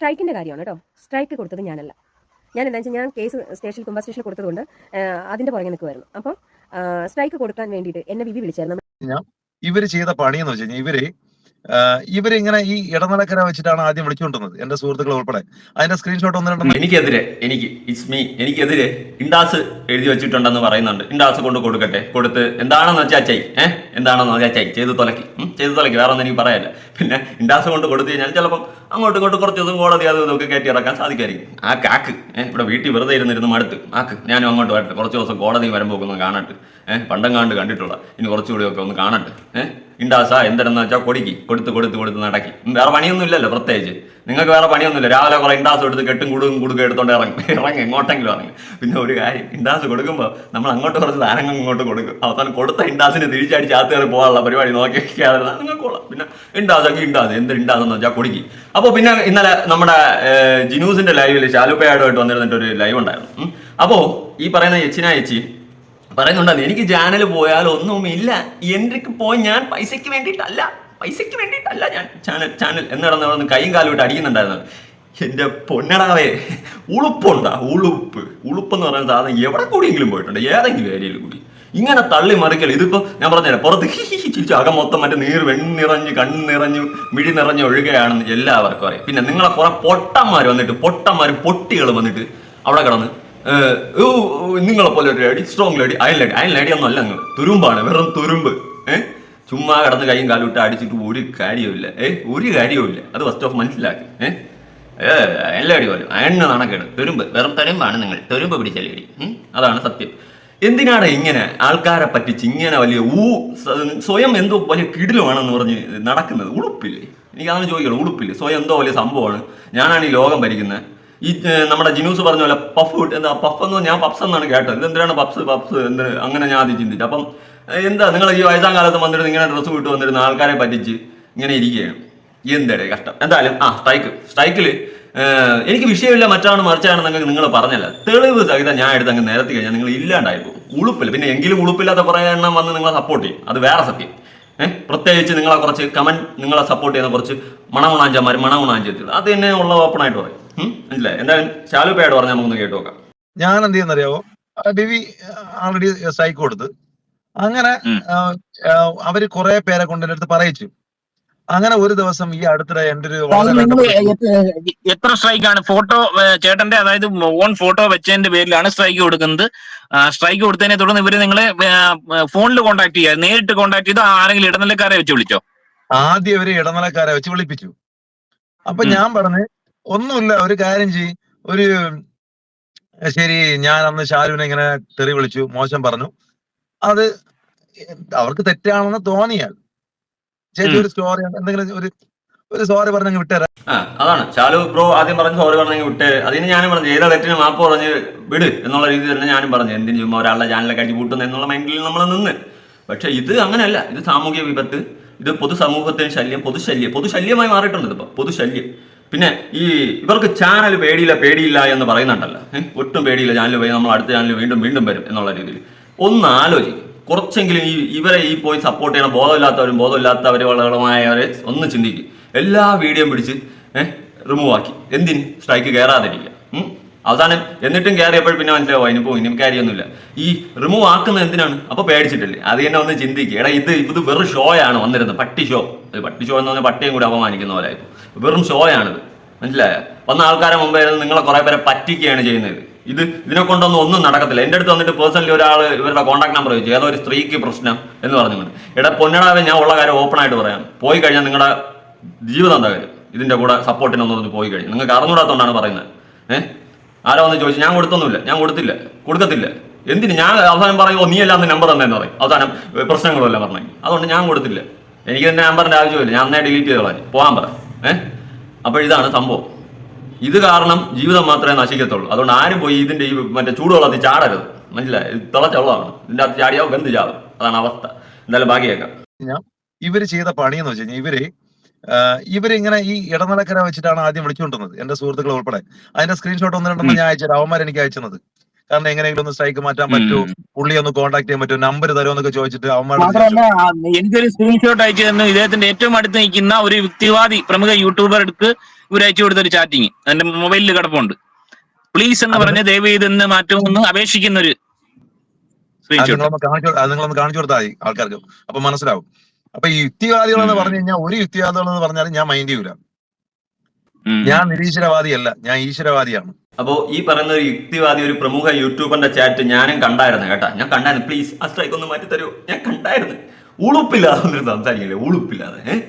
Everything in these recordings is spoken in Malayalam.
സ്ട്രൈക്കിന്റെ കാര്യമാണ് കേട്ടോ. സ്ട്രൈക്ക് കൊടുത്തത് ഞാനല്ല. ഞാൻ എന്താ വെച്ചാൽ ഞാൻ കേസ് സ്റ്റേഷനിൽ തുമ്പ സ്റ്റേഷനിൽ കൊടുത്തതുകൊണ്ട് അതിന്റെ അതിന്റെ പുറകെ നിൽക്കുമായിരുന്നു അപ്പം സ്ട്രൈക്ക് കൊടുക്കാൻ വേണ്ടിയിട്ട് എന്നെ വിവി വിളിച്ചായിരുന്നു. ഇവർ ചെയ്ത പണിയെന്ന് വെച്ച് കഴിഞ്ഞാൽ ഇവർ ഇവർ ഇവരിങ്ങനെ ഈ ഇടനിലക്കര വെച്ചിട്ടാണ് ആദ്യം വിളിച്ചുകൊണ്ടിരുന്നത് എന്റെ സുഹൃത്തുക്കൾ ഉൾപ്പെടെ. അതിന്റെ സ്ക്രീൻഷോട്ട് ഒന്ന് രണ്ടെണ്ണം എനിക്കെതിരെ എനിക്ക് ഇറ്റ്സ് മീ എനിക്കെതിരെ ഇൻഡാസ് എഴുതി വെച്ചിട്ടുണ്ടെന്ന് പറയുന്നുണ്ട്. ഇൻഡാസ് കൊണ്ട് കൊടുക്കട്ടെ കൊടുത്ത്. എന്താണെന്ന് വെച്ചാൽ അച്ചായി ഏഹ് എന്താണെന്ന് വെച്ചാൽ ചെയ് ചെയ്ത് തുലക്കി. ചെയ്ത് തുലക്കി. വേറെ ഒന്നും എനിക്ക് പറയാനില്ല. പിന്നെ ഇൻഡാസ് കൊണ്ട് കൊടുത്തു കഴിഞ്ഞാൽ ചിലപ്പം അങ്ങോട്ടും ഇങ്ങോട്ടും കുറച്ച് ദിവസം കോടതി അത് ഇതൊക്കെ കയറ്റി ഇറക്കാൻ സാധിക്കായിരിക്കും ആ കാക്ക് ഇവിടെ വീട്ടിൽ വെറുതെ ഇരുന്നിരുന്ന് മടുത്ത്. ആക്ക് ഞാനും അങ്ങോട്ട് വരട്ടെ. കുറച്ച് ദിവസം കോടതി വരുമ്പോൾ ഒന്ന് കാണട്ടെ. ഏഹ് പണ്ടം കാണ്ട് കണ്ടിട്ടുള്ള. ഇനി കുറച്ചുകൂടി ഒക്കെ ഒന്ന് കാണട്ടെ. ഏഹ് ഇൻഡാസാ എന്തെന്ന് വെച്ചാൽ കൊടുക്കി. കൊടുത്ത് കൊടുത്ത് കൊടുത്ത് നടക്കി. വേറെ പണിയൊന്നും ഇല്ലല്ലോ പ്രത്യേകിച്ച്. നിങ്ങൾക്ക് വേറെ പണിയൊന്നുമില്ല. രാവിലെ കുറെ ഇൻഡാസ് എടുത്ത് കെട്ടും കുടുകും കുടുക്കും എടുത്തോണ്ട് ഇറങ്ങും. ഇറങ്ങി എങ്ങോട്ടെങ്കിലും ഇറങ്ങി. പിന്നെ ഒരു കാര്യം ഇൻഡാസ് കൊടുക്കുമ്പോൾ നമ്മൾ അങ്ങോട്ട് കുറച്ച് സാധനങ്ങൾ ഇങ്ങോട്ട് കൊടുക്കും. അവസാനം കൊടുത്ത ഇൻഡാസിന് തിരിച്ചടിച്ച് അകത്ത് കയറി പോകാനുള്ള പരിപാടി നോക്കി നിങ്ങൾക്ക് കൊള്ളാം. പിന്നെ ഇൻഡാസ് ഒക്കെ ഇൻഡാസ് എന്ത് ഇൻഡാസ് എന്ന് വെച്ചാൽ കൊടുക്കി അപ്പോൾ പിന്നെ ഇന്നലെ നമ്മുടെ ജിനൂസിന്റെ ലൈവിൽ ശാലുപ്പയായിട്ട് വന്നിരുന്നിട്ട് ഒരു ലൈവ് ഉണ്ടായിരുന്നു. അപ്പോൾ ഈ പറയുന്ന എച്ചിനാ എച്ചി പറയുന്നുണ്ടെന്ന് എനിക്ക് ചാനൽ പോയാൽ ഒന്നുമില്ല. എനിക്ക് പോയി ഞാൻ പൈസയ്ക്ക് വേണ്ടിയിട്ടല്ല. പൈസയ്ക്ക് വേണ്ടിയിട്ടല്ല ഞാൻ ചാനൽ ചാനൽ എന്നിടന്ന് അവിടെ നിന്ന് കൈയും കാലും ഇട്ട് അടിക്കുന്നുണ്ടായിരുന്നു എന്റെ പൊന്നടാവേ ഉളുപ്പുണ്ടാ ഉളുപ്പ്. ഉളുപ്പെന്ന് പറയുന്ന സാധനം എവിടെ കൂടിയെങ്കിലും പോയിട്ടുണ്ട് ഏതെങ്കിലും ഏരിയയിൽ കൂടി. ഇങ്ങനെ തള്ളി മറിക്കൽ ഇതിപ്പോ ഞാൻ പറഞ്ഞുതരാം പുറത്ത് ചിരിച്ചു അകം മൊത്തം മറ്റേ നീർ വെണ്ണിറഞ്ഞ് കണ്ണ് നിറഞ്ഞു മിഴി നിറഞ്ഞ് ഒഴുകയാണെന്ന് എല്ലാവർക്കും അറിയാം. പിന്നെ നിങ്ങളെ കുറെ പൊട്ടന്മാർ വന്നിട്ട് പൊട്ടന്മാർ പൊട്ടികൾ വന്നിട്ട് അവിടെ കിടന്ന് നിങ്ങളെ പോലെ ഒരു ലേഡി സ്ട്രോങ് ലേഡി അയൽ ലേഡി. അയൽ ലേഡി ഒന്നും അല്ല നിങ്ങൾ തുരുമ്പാണ് വെറും തുരുമ്പ് ഏഹ് ചുമ്മാ കടന്ന് കൈയും കാലും ഇട്ട് അടിച്ചിട്ട് ഒരു കാര്യവുമില്ല ഏ ഒരു കാര്യവുമില്ല അത് ഫസ്റ്റ് ഓഫ് മനസ്സിലാക്കി. ഏ എല്ലാ പോലും. അയണ്ണ നാണക്കേട് തുരുമ്പ്. വെറും തുരുമ്പാണ് നിങ്ങൾ. തുരുമ്പ് പിടിച്ച ലേഡി അതാണ് സത്യം. എന്തിനാണ് ഇങ്ങനെ ആൾക്കാരെ പറ്റിച്ച് ഇങ്ങനെ വലിയ ഊ സ്വയം എന്തോ വലിയ കിടിലുമാണെന്ന് പറഞ്ഞ് നടക്കുന്നത്? ഉളുപ്പില്ലേ? എനിക്ക് അതാണ് ചോദിക്കണം ഉളുപ്പില്ലേ? സ്വയം എന്തോ വലിയ സംഭവമാണ്. ഞാനാണ് ഈ ലോകം ഭരിക്കുന്നത് ഈ നമ്മുടെ ജിനൂസ് പറഞ്ഞ പോലെ പഫ് എന്താ പഫ് എന്ന് ഞാൻ പപ്സ് എന്നാണ് കേട്ടത്. ഇത് എന്തിനാണ് പപ്സ് പപ്സ് എന്ത് അങ്ങനെ ഞാൻ ആദ്യം ചിന്തിച്ചു അപ്പം എന്താ നിങ്ങൾ ഈ വയസ്സാം കാലത്ത് വന്നിരുന്ന് ഇങ്ങനെ ഡ്രസ്സ് വിട്ട് വന്നിരുന്ന ആൾക്കാരെ പറ്റിച്ച് ഇങ്ങനെ ഇരിക്കുകയാണ്. എന്തടേ കഷ്ടം. എന്തായാലും ആ സ്ട്രൈക്ക് സ്ട്രൈക്കിൽ എനിക്ക് വിഷയമില്ല മറ്റാണ് മറിച്ചാണെന്നൊക്കെ നിങ്ങൾ പറഞ്ഞല്ല. തെളിവ് സഹിതം ഞാൻ എടുത്ത് അങ്ങ് നിരത്തി കഴിഞ്ഞാൽ നിങ്ങൾ ഇല്ലാണ്ടായി പോകും. ഉളുപ്പില്ല. പിന്നെ എങ്കിലും ഉളുപ്പില്ലാത്ത കുറേ എണ്ണം വന്ന് നിങ്ങളെ സപ്പോർട്ട് ചെയ്യും. അത് വേറെ സത്യം. ഏഹ് പ്രത്യേകിച്ച് നിങ്ങളെ കുറച്ച് കമന്റ് നിങ്ങളെ സപ്പോർട്ട് ചെയ്യുന്ന കുറച്ച് മണമുണാഞ്ചന്മാർ മണമുണാഞ്ചെത്തിയത് അത് തന്നെ ഉള്ള ഓപ്പൺ ആയിട്ട് പറയും. ഇല്ല എന്തായാലും ശാലുപ്പയോട് പറഞ്ഞാൽ നമുക്കൊന്ന് കേട്ടു നോക്കാം. ഞാൻ എന്ത് ചെയ്യുന്നറിയാവോ? ഡിവി ആൾറെഡി സ്ട്രൈക്ക് കൊടുത്ത്. അങ്ങനെ അവർ കുറെ പേരെ കൊണ്ട് എന്റെ അടുത്ത് പറയിച്ചു. അങ്ങനെ ഒരു ദിവസം ഈ അടുത്തിടെ എന്റെ ഒരു എത്ര സ്ട്രൈക്ക് ആണ് ഫോട്ടോ ചേട്ടന്റെ അതായത് ഓൺ ഫോട്ടോ വെച്ചതിന്റെ പേരിലാണ് സ്ട്രൈക്ക് കൊടുക്കുന്നത്. സ്ട്രൈക്ക് കൊടുത്തതിനെ തുടർന്ന് ഇവർ നിങ്ങളെ ഫോണിൽ കോൺടാക്ട് ചെയ്യുക നേരിട്ട് കോൺടാക്ട് ചെയ്ത്? ആരെങ്കിലും ഇടനിലക്കാരെ വെച്ച് വിളിച്ചോ? ആദ്യം ഇവർ ഇടനിലക്കാരെ വെച്ച് വിളിപ്പിച്ചു. അപ്പൊ ഞാൻ പറഞ്ഞു ഒന്നുമില്ല ഒരു കാര്യം ചെയ് ഒരു ശരി ഞാൻ അന്ന് ഷാരുവിനെ ഇങ്ങനെ തെറി വിളിച്ചു മോശം പറഞ്ഞു. അത് അവർക്ക് തെറ്റാണെന്ന് തോന്നിയാൽ ചേച്ചി. ഒരു സ്റ്റോറി എന്തെങ്കിലും ഒരു ഒരു സോറി പറഞ്ഞങ്ങ് വിട്ടേരാ അതാണ്. ചാലു ബ്രോ ആദ്യം പറഞ്ഞു സോറി പറഞ്ഞെങ്കിൽ വിട്ടേ അതിന് ഞാനും പറഞ്ഞു ഏതാ തെറ്റിന് മാപ്പ് പറഞ്ഞ് വിട് എന്നുള്ള രീതിയിൽ തന്നെ ഞാനും പറഞ്ഞു. എന്തിനു ചുമ്മാ ഒരാളുടെ ചാനലൊക്കെ അടിച്ചു പൂട്ടുന്ന എന്നുള്ള മൈൻഡിൽ നമ്മൾ നിന്ന്. പക്ഷെ ഇത് അങ്ങനെയല്ല. ഇത് സാമൂഹ്യ വിപത്ത് ഇത് പൊതുസമൂഹത്തിന് ശല്യം പൊതുശല്യം. പൊതുശല്യമായി മാറിയിട്ടുണ്ട് ഇതിപ്പോ. പൊതുശല്യം. പിന്നെ ഈ ഇവർക്ക് ചാനൽ പേടിയില്ല പേടിയില്ല എന്ന് പറയുന്നുണ്ടല്ലോ. ഒട്ടും പേടിയില്ല. ചാനൽ പോയി നമ്മൾ അടുത്ത ചാനൽ വീണ്ടും വീണ്ടും വരും എന്നുള്ള രീതിയിൽ. ഒന്ന് ആലോചിക്കും. കുറച്ചെങ്കിലും ഈ ഇവരെ ഈ പോയി സപ്പോർട്ട് ചെയ്യണ. ബോധമില്ലാത്തവരും ബോധമില്ലാത്തവരുമായവരെ ഒന്ന് ചിന്തിക്കും. എല്ലാ വീഡിയോയും പിടിച്ച് റിമൂവ് ആക്കി. എന്തിന്? സ്ട്രൈക്ക് കയറാതിരിക്കുക? അവസാനം എന്നിട്ടും കയറിയപ്പോൾ പിന്നെ മനസ്സിലാവും അതിന് പോകും ഇനി കാര്യമൊന്നുമില്ല. ഈ റിമൂവ് ആക്കുന്നത് എന്തിനാണ്? അപ്പൊ പേടിച്ചിട്ടില്ലേ. അത് തന്നെ ഒന്ന് ചിന്തിക്കുക എടാ ഇത് ഇത് വെറും ഷോയാണ് വന്നിരുന്നത്. പട്ടി ഷോ പട്ടി ഷോ എന്ന് പറഞ്ഞാൽ പട്ടിയും കൂടി അപമാനിക്കുന്ന പോലെ. വെറും ഷോ ആണിത് മനസ്സിലായോ? വന്ന ആൾക്കാരെ മുമ്പായിരുന്നു നിങ്ങളെ കുറെ പേരെ പറ്റിക്കുകയാണ് ചെയ്യുന്നത്. ഇത് ഇതിനെ കൊണ്ടൊന്നും ഒന്നും നടക്കത്തില്ല. എന്റെ അടുത്ത് വന്നിട്ട് പേഴ്സണലി ഒരാൾ ഇവരുടെ കോൺടാക്ട് നമ്പർ ചോദിച്ചു. ഏതോ ഒരു സ്ത്രീക്ക് പ്രശ്നം എന്ന് പറഞ്ഞുകൊണ്ട്. എടാ പൊന്നടാതെ ഞാൻ ഉള്ള കാര്യം ഓപ്പൺ ആയിട്ട് പറയാം. പോയി കഴിഞ്ഞാൽ നിങ്ങളുടെ ജീവിതം എന്താ കാര്യം? ഇതിന്റെ കൂടെ സപ്പോർട്ടിനൊന്നും പോയി കഴിഞ്ഞു നിങ്ങൾക്ക് അറിഞ്ഞൂടാത്തോണ്ടാണ് പറയുന്നത്. ഏഹ് ആരോ വന്ന് ചോദിച്ചു ഞാൻ കൊടുത്തൊന്നുമില്ല. ഞാൻ കൊടുത്തില്ല. കൊടുക്കത്തില്ല. എന്തിന്? ഞാൻ അവസാനം പറയുമോ നീ അല്ലാന്ന് നമ്പർ തന്നെന്ന് പറയും. അവസാനം പ്രശ്നങ്ങളല്ല പറഞ്ഞു. അതുകൊണ്ട് ഞാൻ കൊടുത്തില്ല. എനിക്ക് തന്നെ നമ്പറിന്റെ ആവശ്യമില്ല. ഞാൻ അന്നേ ഡിലീറ്റ് ചെയ്ത് കളഞ്ഞു പോകാൻ പറ. ഏഹ് അപ്പോൾ ഇതാണ് സംഭവം. ഇത് കാരണം ജീവിതം മാത്രമേ നശിക്കത്തുള്ളൂ. അതുകൊണ്ട് ആരും പോയി ഇതിന്റെ ഈ മറ്റേ ചൂടുവെള്ളത്തിൽ ചാടരുത്. മനസ്സിലായി? ഇത് തിളച്ച വെള്ളമാണ്. ഇതിന്റെ അകത്ത് ചാടിയാവും വെന്ത് ചാവും അതാണ് അവസ്ഥ. എന്തായാലും ബാക്കിയേക്കാം. ഇവർ ചെയ്ത പണിയെന്ന് വെച്ച് കഴിഞ്ഞാൽ ഇവർ ഇവരിങ്ങനെ ഈ ഇടനിലക്കര വെച്ചിട്ടാണ് ആദ്യം വിളിച്ചുകൊണ്ടിരുന്നത്. എന്റെ സുഹൃത്തുക്കൾ ഉൾപ്പെടെ. അതിന്റെ സ്ക്രീൻഷോട്ട് ഒന്ന് രണ്ടെണ്ണം ഞാൻ അയച്ചു അവന്മാരെനിക്ക് അയച്ചത് കാരണം എങ്ങനെയെങ്കിലും ഒന്ന് സ്ട്രൈക്ക് മാറ്റാൻ പറ്റുമോ പുള്ളി ഒന്ന് കോൺടാക്ട് ചെയ്യാൻ പറ്റുമോ നമ്പർ തരുമോ എന്നൊക്കെ ചോദിച്ചിട്ട് അവന്മാരോട് എനിക്കൊരു സ്ക്രീൻഷോട്ട് അയച്ചു തന്നു. ഇദ്ദേഹത്തിന്റെ ഏറ്റവും അടുത്ത് നിൽക്കുന്ന ഒരു വ്യക്തിവാദി പ്രമുഖ യൂട്യൂബർ എടുത്ത് ഇവർ അയച്ചു കൊടുത്ത ഒരു ചാറ്റിങ് എന്റെ മൊബൈലിൽ കിടപ്പുണ്ട്. പ്ലീസ് എന്ന് പറഞ്ഞ് ദയവ് ഇത് ഇന്ന് മാറ്റുമെന്ന് അപേക്ഷിക്കുന്ന ഒരു സ്ക്രീൻഷോട്ട് നിങ്ങളൊന്ന് കാണിച്ചു അത് നിങ്ങളൊന്ന് കാണിച്ചു കൊടുത്താൽ മതി ആൾക്കാർക്ക്. അപ്പൊ മനസ്സിലാവും. അപ്പൊ ഈ യുക്തിവാദികൾ എന്ന് പറഞ്ഞു കഴിഞ്ഞാൽ ഒരു യുക്തിവാദികൾ എന്ന് പറഞ്ഞാലും ഞാൻ മൈൻഡ് ചെയ്യൂല. ഞാൻ നിരീശ്വരവാദിയല്ല ഞാൻ ഈശ്വരവാദിയാണ്. അപ്പോ ഈ പറയുന്ന ഒരു യുക്തിവാദി ഒരു പ്രമുഖ യൂട്യൂബറിന്റെ ചാറ്റ് ഞാനും കണ്ടായിരുന്നു കേട്ടാ. ഞാൻ കണ്ടായിരുന്നു. പ്ലീസ് ആ സ്ട്രൈക്ക് ഒന്ന് മാറ്റി തരൂ. ഞാൻ കണ്ടായിരുന്നു. ഉളുപ്പില്ലാതെ ഒന്നും സംസാരിക്കില്ലേ? ഉളുപ്പില്ലാതെ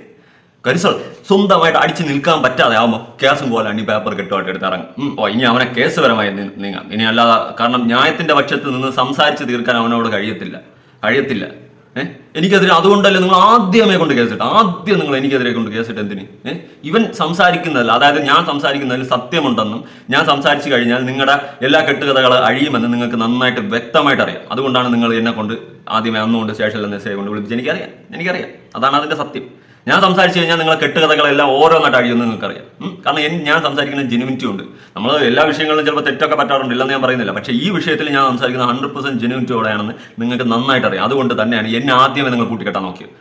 കരിസൾ സ്വന്തമായിട്ട് അടിച്ചു നിൽക്കാൻ പറ്റാതെ ആവുമ്പോൾ കേസും പോലെ അണി പേപ്പർ കെട്ടുമായിട്ട് എടുത്ത് ഇറങ്ങും. ഓ ഇനി അവനെ കേസുപരമായി നീങ്ങാം. ഇനി അല്ലാതെ കാരണം ന്യായത്തിന്റെ പക്ഷത്ത് നിന്ന് സംസാരിച്ച് തീർക്കാൻ അവനോട് കഴിയത്തില്ല. കഴിയത്തില്ല. ഏഹ് എനിക്കെതിരെ അതുകൊണ്ടല്ലേ നിങ്ങൾ ആദ്യമേ കൊണ്ട് കേസിട്ട് ആദ്യം നിങ്ങൾ എനിക്കെതിരെ കൊണ്ട് കേസിട്ട് എന്തിന്? ഏഹ് ഇവൻ സംസാരിക്കുന്നതല്ല അതായത് ഞാൻ സംസാരിക്കുന്നതിൽ സത്യമുണ്ടെന്നും ഞാൻ സംസാരിച്ചു കഴിഞ്ഞാൽ നിങ്ങളുടെ എല്ലാ കെട്ടുകഥകൾ അഴിയുമെന്ന് നിങ്ങൾക്ക് നന്നായിട്ട് വ്യക്തമായിട്ട് അറിയാം. അതുകൊണ്ടാണ് നിങ്ങൾ എന്നെ കൊണ്ട് ആദ്യമേ അന്നുകൊണ്ട് ശേഷം എന്ന കൊണ്ട് വിളിപ്പിച്ച് എനിക്കറിയാം എനിക്കറിയാം. അതാണ് അതിന്റെ സത്യം. ഞാൻ സംസാരിച്ചു കഴിഞ്ഞാൽ നിങ്ങളെ കെട്ടുകഥകളെല്ലാം ഓരോന്നായിട്ട് അഴിയുമെന്ന് നിങ്ങൾക്കറിയാം. കാരണം ഞാൻ സംസാരിക്കുന്ന ജെനുവിറ്റി ഉണ്ട്. നമ്മൾ എല്ലാ വിഷയങ്ങളിലും ചിലപ്പോൾ തെറ്റൊക്കെ പറ്റാറുണ്ട് ഇല്ലെന്ന് ഞാൻ പറയുന്നില്ല. പക്ഷേ ഈ വിഷയത്തിൽ ഞാൻ സംസാരിക്കുന്ന ഹൺഡ്രഡ് പെർസെന്റ് ജെനുവിനിറ്റിയോടെയാണെന്ന് നിങ്ങൾക്ക് നന്നായിട്ട് അറിയാം. അതുകൊണ്ട് തന്നെയാണ് എന്നെ ആദ്യമേ നിങ്ങൾ കൂട്ടിക്കെട്ടാൻ നോക്കിയത്.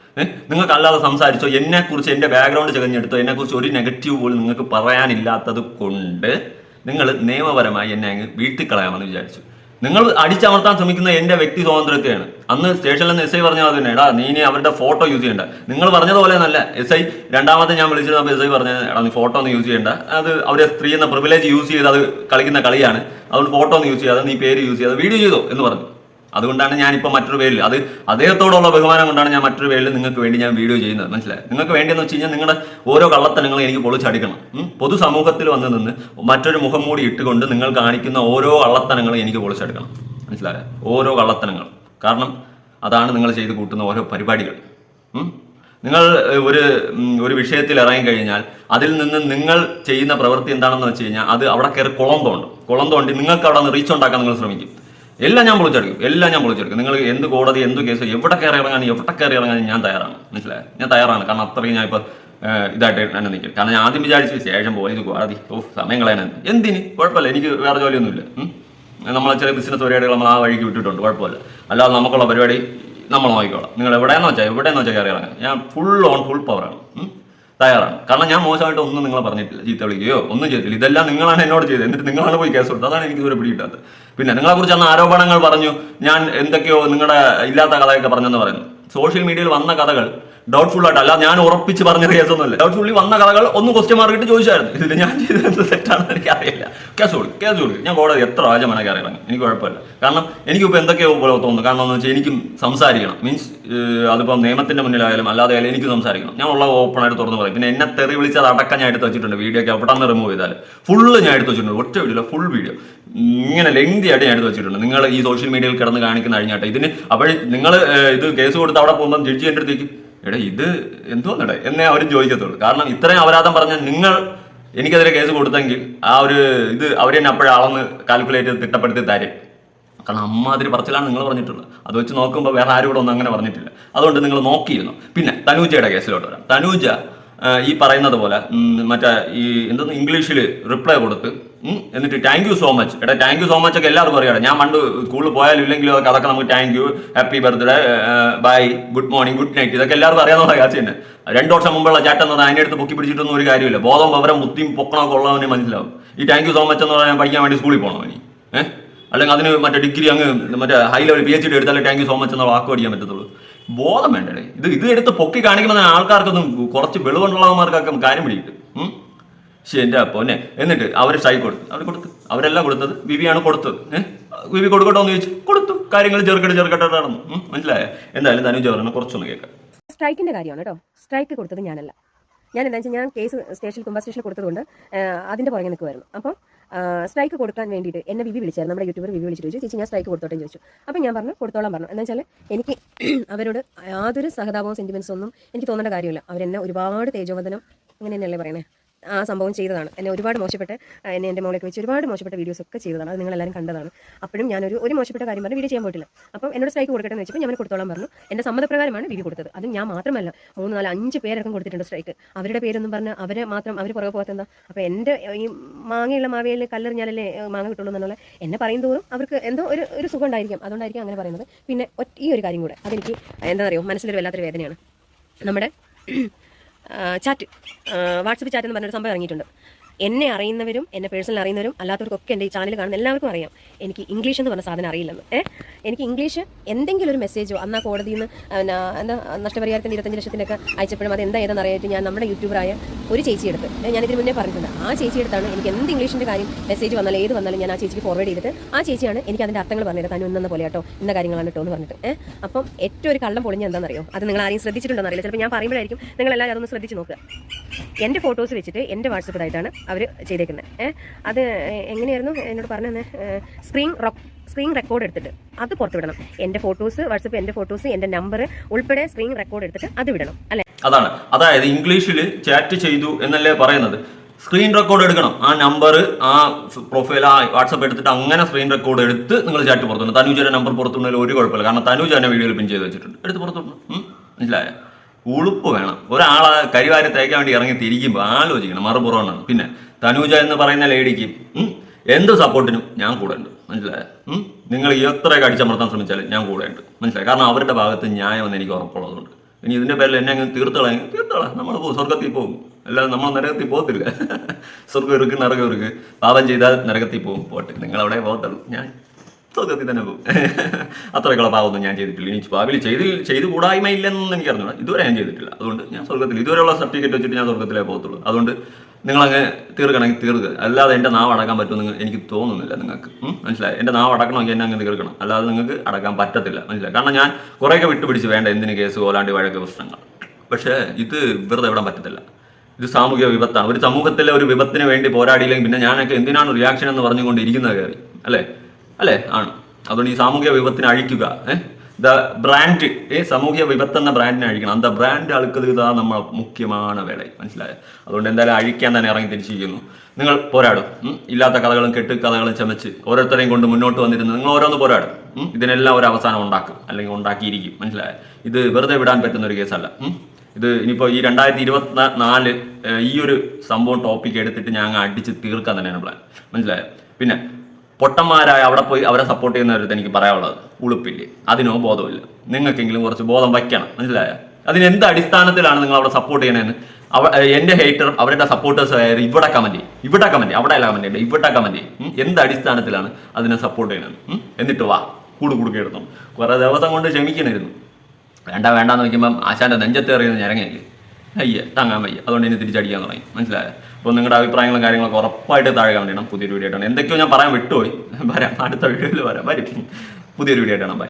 നിങ്ങൾക്ക് അല്ലാതെ സംസാരിച്ചോ എന്നെക്കുറിച്ച് എന്റെ ബാക്ക്ഗ്രൗണ്ട് ചകഞ്ഞെടുത്തോ എന്നെക്കുറിച്ച് ഒരു നെഗറ്റീവ് പോലും നിങ്ങൾക്ക് പറയാനില്ലാത്തത് കൊണ്ട് നിങ്ങൾ നിയമപരമായി എന്നെ അങ്ങ് വീട്ടിൽ കളയാമെന്ന് വിചാരിച്ചു. നിങ്ങൾ അടിച്ചമർത്താൻ ശ്രമിക്കുന്ന എന്റെ വ്യക്തി സ്വാതന്ത്ര്യത്തെയാണ് അന്ന് സ്റ്റേഷനിൽ നിന്ന് എസ് ഐ പറഞ്ഞത് തന്നെ എടാ നീ ഇനി അവരുടെ ഫോട്ടോ യൂസ് ചെയ്യണ്ട. നിങ്ങൾ പറഞ്ഞതുപോലെ നല്ല എസ് ഐ രണ്ടാമത്തെ ഞാൻ വിളിച്ചിരുന്നപ്പോൾ എസ് ഐ പറഞ്ഞത് എടാ നീ ഫോട്ടോ ഒന്നും യൂസ് ചെയ്യണ്ട. അത് അവരെ സ്ത്രീ എന്ന പ്രിവിലേജ് യൂസ് ചെയ്ത് അത് കളിക്കുന്ന കളിയാണ്. അതുകൊണ്ട് ഫോട്ടോ ഒന്നും യൂസ് ചെയ്യാതെ നീ പേര് യൂസ് ചെയ്യാതെ വീഡിയോ ചെയ്തോ എന്ന് പറഞ്ഞു. അതുകൊണ്ടാണ് ഞാനിപ്പോൾ മറ്റൊരു പേരിൽ അത് അദ്ദേഹത്തോടുള്ള ബഹുമാനം കൊണ്ടാണ് ഞാൻ മറ്റൊരു പേരിൽ നിങ്ങൾക്ക് വേണ്ടി ഞാൻ വീഡിയോ ചെയ്യുന്നത്. മനസ്സിലായി? നിങ്ങൾക്ക് വേണ്ടിയെന്ന് വെച്ച് കഴിഞ്ഞാൽ നിങ്ങളുടെ ഓരോ കള്ളത്തനങ്ങളും എനിക്ക് പൊളിച്ചടിക്കണം. പൊതുസമൂഹത്തിൽ വന്ന് നിന്ന് മറ്റൊരു മുഖം മൂടി ഇട്ടുകൊണ്ട് നിങ്ങൾ കാണിക്കുന്ന ഓരോ കള്ളത്തനങ്ങളും എനിക്ക് പൊളിച്ചെടുക്കണം മനസ്സിലായോ? ഓരോ കള്ളത്തനങ്ങൾ കാരണം അതാണ് നിങ്ങൾ ചെയ്ത് കൂട്ടുന്ന ഓരോ പരിപാടികൾ. നിങ്ങൾ ഒരു ഒരു വിഷയത്തിൽ ഇറങ്ങി കഴിഞ്ഞാൽ അതിൽ നിന്ന് നിങ്ങൾ ചെയ്യുന്ന പ്രവൃത്തി എന്താണെന്ന് വെച്ച് കഴിഞ്ഞാൽ അത് അവിടെ കയറി കുളം തോണ്ടും. കുളം തോണ്ടി നിങ്ങൾക്ക് അവിടെ നിന്ന് റീച്ച് ഉണ്ടാക്കാൻ നിങ്ങൾ ശ്രമിക്കും. എല്ലാം ഞാൻ പൊളിച്ചെടുക്കും എല്ലാം ഞാൻ പൊളിച്ചെടുക്കും. നിങ്ങൾ എന്ത് കോടതി എന്ത് കേസ് എവിടെ കയറി ഇറങ്ങാൻ എവിടെ കയറി ഇറങ്ങാൻ ഞാൻ തയ്യാറാണ്. മനസ്സിലായി? ഞാൻ തയ്യാറാണ്. കാരണം അത്രയും ഞാൻ ഇപ്പോൾ ഇതായിട്ട് തന്നെ നിൽക്കും. കാരണം ഞാൻ ആദ്യം വിചാരിച്ചു ശേഷം പോലീസ് കോടതി. ഓ സമയം എന്തിന്? കുഴപ്പമില്ല. എനിക്ക് വേറെ ജോലിയൊന്നുമില്ല. ഇല്ല നമ്മളെ ചെറിയ ബിസിനസ് പരിപാടികൾ നമ്മൾ ആ വഴിക്ക് വിട്ടിട്ടുണ്ട്. കുഴപ്പമില്ല. അല്ലാതെ നമുക്കുള്ള പരിപാടി നമ്മൾ നോക്കിക്കോളാം. നിങ്ങൾ എവിടെയെന്ന് വെച്ചാൽ എവിടെയെന്ന് വെച്ചാൽ കയറി ഇറങ്ങാം. ഞാൻ ഫുൾ ഓൺ ഫുൾ പവറാണ്. തയ്യാറാണ്. കാരണം ഞാൻ മോശമായിട്ട് ഒന്നും നിങ്ങളെ പറഞ്ഞിട്ടില്ല. ചീത്ത വിളിക്കുകയോ ഒന്നും ചെയ്തില്ല ഇതെല്ലാം നിങ്ങളാണ് എന്നോട് ചെയ്തത്. എന്നിട്ട് നിങ്ങളാണ് പോയി കേസ് കൊടുത്തത്. അതാണ് എനിക്ക് ഇതുവരെ പിടിയിട്ടത് പിന്നെ നിങ്ങളെ കുറിച്ച് അന്ന് ആരോപണങ്ങൾ പറഞ്ഞു. ഞാൻ എന്തൊക്കെയോ നിങ്ങളുടെ ഇല്ലാത്ത കഥയൊക്കെ പറഞ്ഞെന്ന് പറയുന്നു. സോഷ്യൽ മീഡിയയിൽ വന്ന കഥകൾ ഡൗട്ട്ഫുൾ ആയിട്ട്. അല്ല ഞാൻ ഉറപ്പിച്ച് പറഞ്ഞ കേസൊന്നുമില്ല ഡൗട്ട്ഫുള്ളി വന്ന കഥകൾ ഒന്ന് ക്വസ്റ്റ്യൻ മാർക്കിട്ട് ചോദിച്ചായിരുന്നു. ഇതിൽ ഞാൻ ചെയ്തത് തെറ്റാണെന്ന് എനിക്ക് അറിയില്ല കേസ് കൊടുക്കും കേസ് കൊടുക്കും ഞാൻ കോടതി എത്ര രാജമന കയറി ഇറങ്ങി. എനിക്ക് കുഴപ്പമില്ല. കാരണം എനിക്കിപ്പോൾ എന്തൊക്കെയോ തോന്നുന്നു. കാരണം എന്ന് വെച്ചാൽ എനിക്കും സംസാരിക്കണം. മീൻസ് അതിപ്പോൾ നിയമത്തിന്റെ മുന്നിലായാലും അല്ലാതെ ആയാലും എനിക്ക് സംസാരിക്കണം. ഞാൻ ഉള്ള ഓപ്പൺ ആയിട്ട് തുറന്ന് പറയും. പിന്നെ എന്നെ തെറി വിളിച്ചത് അടക്കം ഞാൻ എടുത്ത് വെച്ചിട്ടുണ്ട്. വീഡിയോ ഒക്കെ അവിടെ നിന്ന് റിമൂവ് ചെയ്താൽ ഫുള്ള് ഞാൻ എടുത്ത് വെച്ചിട്ടുണ്ട്. ഒറ്റ വീഡിയോ ഫുൾ വീഡിയോ ഇങ്ങനെ ലെങ്തി ആയിട്ട് ഞാൻ എടുത്ത് വെച്ചിട്ടുണ്ട്. നിങ്ങൾ ഈ സോഷ്യൽ മീഡിയയിൽ കിടന്ന് കാണിക്കുന്ന കഴിഞ്ഞാട്ടെ ഇതിന് അപ്പോൾ നിങ്ങൾ ഇത് കേസ് കൊടുത്ത് അവിടെ പോകുമ്പോൾ ജഡ്ജി എന്റെ അടുത്തേക്ക് എടാ ഇത് എന്തോന്നടേ? എന്നേ അവർ ചോദിക്കത്തുള്ളൂ. കാരണം ഇത്രയും അപരാധം പറഞ്ഞ നിങ്ങൾ എനിക്കെതിരെ കേസ് കൊടുത്തെങ്കിൽ ആ ഒരു ഇത് അവർ അപ്പോഴേ അളന്ന് കാൽക്കുലേറ്റ് ചെയ്ത് തിട്ടപ്പെടുത്തി തരും കാരണം അമ്മാതിരി പറച്ചിലാണ് നിങ്ങൾ പറഞ്ഞിട്ടുള്ളത്. അത് വെച്ച് നോക്കുമ്പോൾ വേറെ ആരും കൂടെ ഒന്നും അങ്ങനെ പറഞ്ഞിട്ടില്ല. അതുകൊണ്ട് നിങ്ങൾ നോക്കിയിരുന്നു. പിന്നെ തനൂജയുടെ കേസിലോട്ട് വരാം. തനൂജ ഈ പറയുന്നത് പോലെ മറ്റേ ഈ എന്തെന്ന് ഇംഗ്ലീഷിൽ റിപ്ലൈ കൊടുത്ത് എന്നിട്ട് താങ്ക് യു സോ മച്ച് എടാ താങ്ക് യു സോ മച്ച് ഒക്കെ എല്ലാവർക്കും അറിയാം ഞാൻ പണ്ട് സ്കൂളിൽ പോയാലും ഇല്ലെങ്കിലും അതൊക്കെ അതൊക്കെ നമുക്ക് thank you happy birthday bye good morning good night ഇതൊക്കെ എല്ലാവർക്കും അറിയാവുന്ന കാര്യം തന്നെ. രണ്ടു വർഷം മുമ്പുള്ള ചാറ്റ് എന്ന് പറഞ്ഞാൽ അതിന്റെ അടുത്ത് പൊക്കി പിടിച്ചിട്ടൊന്നും ഒരു കാര്യമില്ല. ബോധം വിവരം മുത്തിയും പൊക്കണമൊക്കെ ഉള്ളവനെ മനസ്സിലാവും. ഈ താങ്ക് യു സോ മച്ച് എന്ന് പറഞ്ഞാൽ പഠിക്കാൻ വേണ്ടി സ്കൂളിൽ പോകണം ഇനി? ഏഹ് അല്ലെങ്കിൽ അതിന് മറ്റേ ഡിഗ്രി അങ്ങ് മറ്റേ high level P H D എടുത്താലേ താങ്ക് യു സോ മച്ച് എന്നുള്ള വാക്ക് പഠിക്കാൻ പറ്റത്തുള്ളൂ. ബോധം വേണ്ടേ? ഇത് ഇത് എടുത്ത് പൊക്കി കാണിക്കുമ്പോൾ ആൾക്കാർക്കൊന്നും കുറച്ച് വെളിവുള്ളവന്മാർക്കൊക്കെ കാര്യം. ശരി എന്റെ പൊന്നെ എന്നിട്ട് അവർ സ്ട്രൈക്ക് കൊടുത്തു. അവർ കൊടുത്തു. അവരെല്ലാം കൊടുത്തത് വിവിയാണ് കൊടുത്തത്. വിവി കൊടുക്കട്ടോ എന്ന് ചോദിച്ചു. കൊടുത്തു. കാര്യങ്ങൾ ചെറുക്കട്ടെ ചെറുക്കട്ടെ നടന്നു. മനസ്സിലായ? എന്തായാലും തനു പറഞ്ഞ കുറച്ചൊന്ന് കേൾക്കാം. സ്ട്രൈക്കിന്റെ കാര്യമാണ് കേട്ടോ. സ്ട്രൈക്ക് കൊടുത്തത് ഞാനല്ല. ഞാൻ എന്താ വെച്ചാൽ ഞാൻ കേസ് സ്റ്റേഷനിൽ കുമ്പ സ്റ്റേഷനിൽ കൊടുത്തതുകൊണ്ട് അതിന്റെ പുറകെ നിൽക്കുമായിരുന്നു അപ്പം സ്ട്രൈക്ക് കൊടുക്കാൻ വേണ്ടിയിട്ട് എന്നെ വിവി വിളിച്ചായിരുന്നു. നമ്മുടെ യൂട്യൂബർ വിവി വിളിച്ചിട്ട് ചോദിച്ചു ചേച്ചി ഞാൻ സ്ട്രൈക്ക് കൊടുത്തോട്ടെ ചോദിച്ചു. അപ്പം ഞാൻ പറഞ്ഞു കൊടുത്തോളാം പറഞ്ഞു. എന്താ വെച്ചാൽ എനിക്ക് അവരോട് യാതൊരു സഹതാപവും സെന്റിമെന്റ്സ് ഒന്നും എനിക്ക് തോന്നേണ്ട കാര്യമില്ല. അവരെന്നെ ഒരുപാട് തേജോവധനം അങ്ങനെ തന്നെയല്ലേ പറയണേ? ആ സംഭവം ചെയ്തതാണ്. എന്നെ ഒരുപാട് മോശപ്പെട്ട് എന്നെ എന്റെ മോളൊക്കെ വെച്ച് ഒരുപാട് മോശപ്പെട്ട വീഡിയോസ് ഒക്കെ ചെയ്തതാണ്. അത് നിങ്ങളെല്ലാവരും കണ്ടതാണ്. അപ്പോഴും ഞാനൊരു ഒരു മോശപ്പെട്ട കാര്യം പറഞ്ഞ് വീഡിയോ ചെയ്യാൻ പോയിട്ടില്ല. അപ്പം എന്നോട് സ്ട്രൈക്ക് കൊടുക്കട്ടെ എന്ന് വെച്ചപ്പോൾ ഞാൻ കൊടുത്തോളാൻ പറഞ്ഞു. എന്റെ സമ്മതപ്രകാരമാണ് വീഡിയോ കൊടുത്തത്. അതും ഞാൻ മാത്രമല്ല മൂന്ന് നാല് അഞ്ച് പേരൊക്കെ കൊടുത്തിട്ടുണ്ട് സ്ട്രൈക്ക് അവരുടെ പേരൊന്നും പറഞ്ഞ് അവരെ മാത്രം അവർ പുറകെ പോകാത്ത എന്താ? അപ്പോൾ എന്റെ ഈ മാങ്ങയുള്ള മാവയിൽ ഞാനല്ലേ മാങ്ങ കിട്ടുള്ളൂ എന്നുള്ള എന്നെ പറയും തോറും അവർക്ക് എന്തോ ഒരു ഒരു സുഖം ഉണ്ടായിരിക്കും. അതുകൊണ്ടായിരിക്കും അങ്ങനെ പറയുന്നത്. പിന്നെ ഈ ഒരു കാര്യം കൂടെ. അതെനിക്ക് എന്താ പറയുക മനസ്സിലൊരു വല്ലാത്തൊരു വേദനയാണ്. നമ്മുടെ ചാറ്റ് വാട്സപ്പ് ചാറ്റ് എന്ന് പറഞ്ഞൊരു സംഭവം ഇറങ്ങിയിട്ടുണ്ട്. എന്നെ അറിയുന്നവരും എന്നെ പേഴ്സണൽ അറിയുന്നവരും അല്ലാത്തവർക്കൊക്കെ എന്റെ ഈ ചാനൽ കാണുന്ന എല്ലാവർക്കും അറിയാം. എനിക്ക് ഇംഗ്ലീഷ് എന്ന് പറഞ്ഞ സാധനം അറിയില്ലെന്ന്. ഏ? എനിക്ക് ഇംഗ്ലീഷ് എന്തെങ്കിലും ഒരു മെസ്സേജോ അന്ന് കോടതിയിൽ നിന്ന് എന്താ നഷ്ടപരിഹാരത്തിന്റെ ഇരുപത്തഞ്ച് ലക്ഷത്തിനൊക്കെ അയച്ചപ്പോഴും അത് എന്താ ഏതെന്ന് അറിയായിട്ട് ഞാൻ നമ്മുടെ യൂട്യൂബറായ ഒരു ചേച്ചി എടുത്ത് ഞാൻ ഇതിന് മുന്നേ പറഞ്ഞിട്ടുണ്ട്. ആ ചേച്ചി എടുത്താണ് എനിക്ക് എന്ത് ഇംഗ്ലീഷിന്റെ കാര്യം മെസ്സേജ് വന്നാലും ഏത് വന്നാലും ഞാൻ ആ ചേച്ചിക്ക് ഫോർവേഡ് ചെയ്തിട്ട് ആ ചേച്ചിയാണ് എനിക്ക് അതിന്റെ അർത്ഥങ്ങൾ പറഞ്ഞത്. തന്നെ ഒന്നെന്ന പോലെ കേട്ടോ ഇന്ന കാര്യങ്ങളാണ് കേട്ടോ എന്ന് പറഞ്ഞിട്ട് ഏ? അപ്പം ഏറ്റവും ഒരു കള്ളം പൊളിഞ്ഞ് എന്താണെന്നറിയോ? അത് നിങ്ങൾ ആരെയും ശ്രദ്ധിച്ചിട്ടുണ്ടെന്നറിയില്ല ചിലപ്പോൾ ഞാൻ പറയുമ്പോഴായിരിക്കും നിങ്ങൾ എല്ലാവരും അതൊന്ന് ശ്രദ്ധിച്ച് നോക്കുക. എന്റെ ഫോട്ടോസ് വെച്ചിട്ട് എന്റെ വാട്സപ്പിലായിട്ടാണ് അവർ ചെയ്തേക്കുന്നത് അത് എങ്ങനെയായിരുന്നു എന്നോട് പറഞ്ഞു തന്നെ സ്ക്രീൻ സ്ക്രീൻ റെക്കോർഡ് എടുത്തിട്ട് അത് പുറത്ത് വിടണം. എന്റെ ഫോട്ടോസ് വാട്സപ്പ് എന്റെ ഫോട്ടോസ് എന്റെ നമ്പർ ഉൾപ്പെടെ സ്ക്രീൻ റെക്കോർഡ് എടുത്തിട്ട് അത് വിടണം. അല്ലേ? അതാണ്. അതായത് ഇംഗ്ലീഷിൽ ചാറ്റ് ചെയ്തു എന്നല്ലേ പറയുന്നത്. സ്ക്രീൻ റെക്കോർഡ് എടുക്കണം. ആ നമ്പർ ആ പ്രൊഫൈൽ ആ വാട്സപ്പ് എടുത്തിട്ട് അങ്ങനെ സ്ക്രീൻ റെക്കോർഡ് എടുത്ത് നിങ്ങൾ ചാറ്റ് പുറത്തുണ്ട് തനുജയുടെ നമ്പർ പുറത്തുണ്ടെങ്കിൽ ഒരു കുഴപ്പമില്ല. കാരണം തനുജ എന്നെ വീഡിയോയിൽ പിൻ ചെയ്ത് വെച്ചിട്ടുണ്ട്. എടുത്ത് പുറത്തുണ്ട് മനസ്സിലായ? ഉളുപ്പ് വേണം. ഒരാൾ കരിവാരി തേക്കാൻ വേണ്ടി ഇറങ്ങി തിരിക്കുമ്പോൾ ആലോചിക്കണം മറുപുറമാണ് പിന്നെ തനൂജ എന്ന് പറയുന്ന ലേഡിക്ക് എന്ത് സപ്പോർട്ടിനും ഞാൻ കൂടെ ഉണ്ട് മനസ്സിലായ നിങ്ങൾ എത്രയൊക്കെ അടിച്ചമർത്താൻ ശ്രമിച്ചാലും ഞാൻ കൂടെ ഉണ്ട് മനസ്സിലായി? കാരണം അവരുടെ ഭാഗത്ത് ന്യായമെന്ന് എനിക്ക് ഉറപ്പുള്ളതുകൊണ്ട്. ഇനി ഇതിന്റെ പേരിൽ എന്നെ അങ്ങ് തീർത്തളയും തീർത്തളാം. നമ്മൾ പോകും സ്വർഗത്തിൽ പോകും. അല്ലാതെ നമ്മൾ നരകത്തിൽ പോകത്തില്ല. സ്വർഗം ഇറുക്ക് നരകം ഇറുക്ക്. പാപം ചെയ്താൽ നരകത്തിൽ പോകും. പോട്ടെ. നിങ്ങളവിടെ പോകത്തുള്ളൂ. ഞാൻ സ്വർഗത്തിൽ തന്നെ പോകും അത്രയ്ക്കുള്ള പാവൊന്നും ഞാൻ ചെയ്തിട്ടില്ല. ഇനി ഭാവിയിൽ ചെയ്തിൽ ചെയ്തു കൂടായ്മ ഇല്ലെന്നൊന്നും എനിക്ക് അറിഞ്ഞൂടാ ഇതുവരെ ഞാൻ ചെയ്തിട്ടില്ല. അതുകൊണ്ട് ഞാൻ സ്വർഗത്തിൽ ഇതുവരെയുള്ള സർട്ടിഫിക്കറ്റ് വെച്ചിട്ട് ഞാൻ സ്വർഗത്തിലേ പോകത്തുള്ളൂ. അതുകൊണ്ട് നിങ്ങളങ്ങ് തീർക്കണമെങ്കിൽ തീർക്കുക. അല്ലാതെ എന്റെ നാവ് അടക്കാൻ പറ്റുമെന്ന് എനിക്ക് തോന്നുന്നില്ല നിങ്ങൾക്ക്? മനസ്സിലായി? എന്റെ നാവ് അടക്കണമെങ്കിൽ എന്നെ അങ്ങ് തീർക്കണം. അല്ലാതെ നിങ്ങൾക്ക് അടക്കാൻ പറ്റത്തില്ല. മനസ്സിലായി? കാരണം ഞാൻ കുറേയൊക്കെ വിട്ടുപിടിച്ച് വേണ്ട എന്തിന് കേസ് പോലാണ്ട് വഴക്ക് പ്രശ്നങ്ങൾ പക്ഷേ ഇത് വെറുതെ എവിടെ പറ്റത്തില്ല. ഇത് സാമൂഹിക വിപത്താണ്. ഒരു സമൂഹത്തിലെ ഒരു വിപത്തിന് വേണ്ടി പോരാടിയില്ലെങ്കിൽ പിന്നെ ഞാനൊക്കെ എന്തിനാണ് റിയാക്ഷൻ എന്ന് പറഞ്ഞുകൊണ്ട് ഇരിക്കുന്നത് കയറി? അല്ലേ? അല്ലേ? ആണ്. അതുകൊണ്ട് ഈ സാമൂഹിക വിപത്തിനെ അഴിക്കുക ദ ബ്രാൻഡ് ഏ? സാമൂഹ്യ വിപത്ത് എന്ന ബ്രാൻഡിനെ അഴിക്കണം. അന്ത ബ്രാൻഡ് അളുക്കത് ഇതാ നമ്മൾ മുഖ്യമാണ് വേള മനസ്സിലായത് അതുകൊണ്ട് എന്തായാലും അഴിക്കാൻ തന്നെ ഇറങ്ങി തിരിച്ചിരിക്കുന്നു. നിങ്ങൾ പോരാടും ഇല്ലാത്ത കഥകളും കെട്ട് കഥകളും ചമച്ച് ഓരോരുത്തരെയും കൊണ്ട് മുന്നോട്ട് വന്നിരുന്നു നിങ്ങൾ ഓരോന്ന് പോരാടും ഇതിനെല്ലാം ഒരു അവസാനം ഉണ്ടാക്കും അല്ലെങ്കിൽ ഉണ്ടാക്കിയിരിക്കും. മനസ്സിലായത് ഇത് വെറുതെ വിടാൻ പറ്റുന്ന ഒരു കേസല്ല. ഇത് ഇനിയിപ്പോൾ ഈ രണ്ടായിരത്തി ഇരുപത്തി നാല് ഈ ഒരു സംഭവം ടോപ്പിക് എടുത്തിട്ട് ഞാൻ അടിച്ച് തീർക്കാൻ തന്നെയാണ് പ്ലാൻ മനസ്സിലായത് പിന്നെ പൊട്ടന്മാരായ അവിടെ പോയി അവരെ സപ്പോർട്ട് ചെയ്യുന്നവരുടെ എനിക്ക് പറയാനുള്ളത്. ഉളുപ്പില്ല? അതിനോ ബോധമില്ല. നിങ്ങൾക്കെങ്കിലും കുറച്ച് ബോധം വയ്ക്കണം. മനസ്സിലായോ? അതിന് എന്ത് അടിസ്ഥാനത്തിലാണ് നിങ്ങൾ അവിടെ സപ്പോർട്ട് ചെയ്യണതെന്ന് അവ എന്റെ ഹേറ്റർ അവരുടെ സപ്പോർട്ടേഴ്സ് ആയാലും ഇവിടെ കമന്റ് ചെയ്യും. ഇവിടെ കമന്റ് അവിടെ അല്ല കമന്റ് ചെയ്യും ഇവിടെ കമന്റ് ചെയ്യും. എന്ത് അടിസ്ഥാനത്തിലാണ് അതിനെ സപ്പോർട്ട് ചെയ്യണത് എന്നിട്ട് വാ. കൂടു കുടുക്കെടുത്തു കുറെ ദിവസം കൊണ്ട് ക്ഷമിക്കണിരുന്നു വേണ്ട വേണ്ടാന്ന് വയ്ക്കുമ്പം ആശാന്റെ നെഞ്ചത്തേറിയെന്ന് ഞരങ്ങയില്ലേ? അയ്യ താങ്ങാൻ വയ്യ. അതുകൊണ്ട് ഇനി തിരിച്ചടിക്കാൻ തുടങ്ങി. മനസ്സിലായോ? അപ്പോൾ നിങ്ങളുടെ അഭിപ്രായങ്ങളും കാര്യങ്ങളൊക്കെ ഉറപ്പായിട്ട് താഴെ കണ്ടിടണം പുതിയൊരു വീഡിയോ ആയിട്ടാണ്. എന്തൊക്കെയോ ഞാൻ പറയാൻ വിട്ടുപോയി. വരാം. അടുത്ത വീഡിയോയിൽ വരാം. വരും. പുതിയൊരു വീഡിയോ ആയിട്ടാണ്.